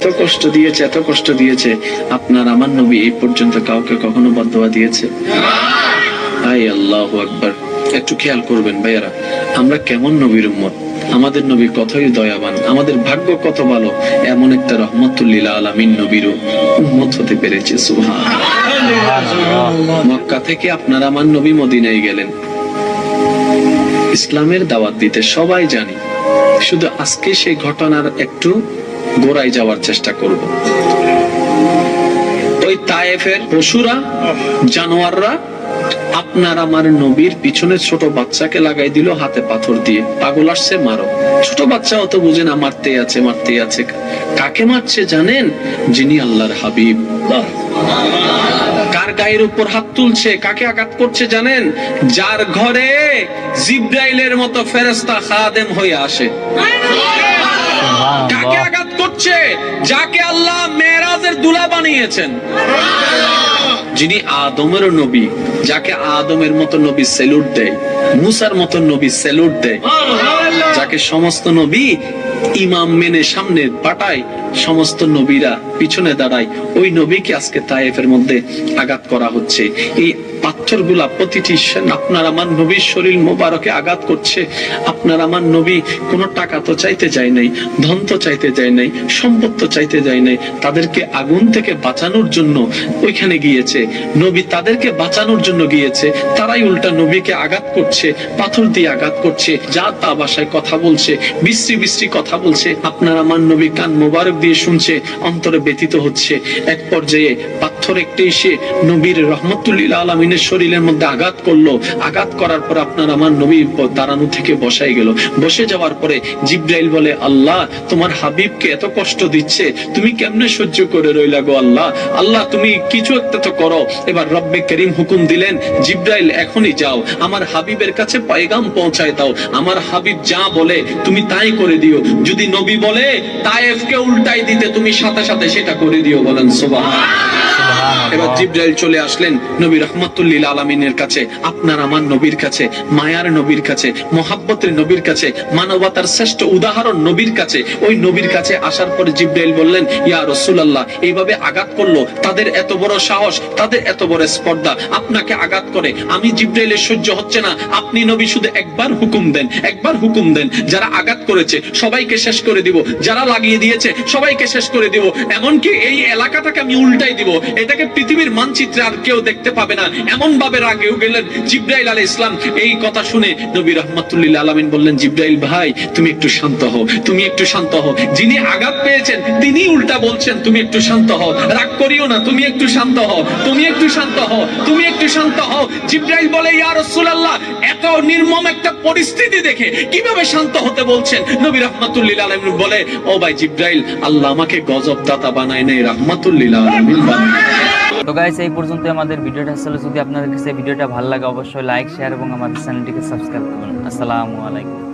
এত কষ্ট দিয়েছে, এত কষ্ট দিয়েছে। আপনার আমার নবী এই পর্যন্ত কাউকে কখনো বদয়া দিয়েছে? হাই আল্লাহ আকবার। একটু খেয়াল করবেন ভাইয়ারা, আমরা কেমন নবীর উম্মত? আমাদের নবী কতই দয়াবান, আমাদের ভাগ্য কত ভালো, এমন একটা রহমতুল্লিল আলামিন নবীর উম্মত হতে পেরেছে সুবহান মক্কা থেকে আপনার আমার নবী মদিনায় গেলেন। ইসলামের দাওয়াত দিতে সবাই জানি। শুধু আজকে সেই ঘটনার একটু গোড়ায় যাওয়ার চেষ্টা করব। ওই তায়েফের পশুরা, জানোয়াররা, আপনার আমার নবীর পিছনে ছোট বাচ্চাকে লাগাই দিল হাতে পাথর দিয়ে। পাগল আসছে, মারো। ছোট বাচ্চা অত বুঝে না মারতে আছে মারতে আছে। কাকে মারছে জানেন? যিনি আল্লাহর হাবিব। কার গায়ের উপর হাত তুলছে, কাকে আঘাত করছে জানেন? যার ঘরে জিব্রাইলের মতো ফেরেস্তা খাদেম হয়ে আসে। করছে যাকে আল্লাহ মেরাজের দুলা বানিয়েছেন। যিনি আদমের নবী যাকে আদমের মতো নবী সেলুট দেয় মুসার মতো নবী সেলুট দেয় যাকে সমস্ত নবী ইমাম মেনে সামনে পাঠায় সমস্ত নবীরা, পিছনে দাঁড়ায়। ওই নবীকে আজকে তায়েফের মধ্যে আঘাত করা হচ্ছে। এই পাথরগুলা প্রতিটি আপনার আমার নবীর শরীর মোবারকে আঘাত করছে। আপনার আমার নবী কোনো টাকা তো চাইতে যায় নাই, ধন তো চাইতে যায় নাই, সম্পদ তো চাইতে যায় নাই, তাদেরকে আগুন থেকে বাঁচানোর জন্য ওইখানে গিয়েছে। নবী তাদেরকে বাঁচানোর জন্য গিয়েছে। তারাই উল্টা নবীকে আঘাত করছে, পাথর দিয়ে আঘাত করছে, যা তা ভাষায় কথা বলছে, বিশ্রী বিশ্রী কথা বলছে আপনার আমার নবী কান মোবারক দিয়ে শুনছে অন্তরে ব্যতীত হচ্ছে। এক পর্যায়ে পাথর একটি এসে নবীর রহমতুল্লিল আলমিনের শরীরের মধ্যে আঘাত করল। আঘাত করার পর আপনার আমার নবী দাঁড়ানো থেকে বসাই গেল। বসে যাওয়ার পরে জিব্রাইল বলে, আল্লাহ, তোমার হাবিবকে এত কষ্ট দিচ্ছে, তুমি কেমনে সহ্য করে রইলা গো আল্লাহ? আল্লাহ, তুমি কিছু একটা তো করো। এবার রব্বে করিম হুকুম দিলেন, জিব্রাইল, এখনই যাও। আমার হাবিবের কাছে পায়গাম পৌঁছায় দাও। আমার হাবিব যা বলে, তুমি তাই করে দিও। যদি নবী বলে, তায়েফকে উল্টাই দিতে তুমি সাথে সাথে সেটা করে দিও বলেন সুবহান এবার জিব্রাইল চলে আসলেন নবী রহমতুল্লিল আলমিনের কাছে, আপনার আমার নবীর কাছে, মায়ার নবীর কাছে, মোহাব্বতের নবীর কাছে, মানবতার শ্রেষ্ঠ উদাহরণ নবীর কাছে। ওই নবীর কাছে আসার পরে জিব্রাইল বললেন, ইয়া রসুলাল্লাহ এইভাবে আঘাত করল। তাদের এত বড় সাহস, তাদের এত বড় স্পর্ধা, আপনাকে আঘাত করে। আমি জিব্রাইলের সহ্য হচ্ছে না। আপনি নবী শুধু একবার হুকুম দেন, একবার হুকুম দেন। যারা আঘাত করেছে, সবাইকে শেষ করে দিব। যারা লাগিয়ে দিয়েছে, সবাইকে শেষ করে দিব। এমনকি এই এলাকাটাকে আমি উল্টাই দিব। এটাকে পৃথিবীর মানচিত্রে আর কেউ দেখতে পাবে না। এমন ভাবে রাগেও গেলেন জিব্রাইল আলী ইসলাম এই কথা শুনে নবী রহমতুল্লিল আলমিন বললেন, জিব্রাইল ভাই, তুমি একটু শান্ত হও, তুমি একটু শান্ত হও। যিনি আঘাত পেয়েছেন তিনি উল্টা বলছেন, তুমি একটু শান্ত হও। রাগ করিও না, তুমি একটু শান্ত হও, তুমি একটু শান্ত হও, তুমি একটু শান্ত হও। জিব্রাইল বলে, ইয়া রাসূলুল্লাহ, এত নির্মম একটা পরিস্থিতি দেখে কীভাবে শান্ত হতে বলছেন? নবী রহমাতুল্লিল আলামিন বলে, ও ভাই জিব্রাইল, আল্লাহ আমাকে গজব দাতা বানায় নাই, রহমাতুল্লিল আলামিন বানায় তো গাইস এই পর্যন্ত আমাদের ভিডিওটা আসলে যদি আপনাদের কাছে ভিডিওটা ভালো লাগে, অবশ্যই লাইক শেয়ার এবং আমাদের চ্যানেলটিকে সাবস্ক্রাইব করুন। আসসালামু আলাইকুম।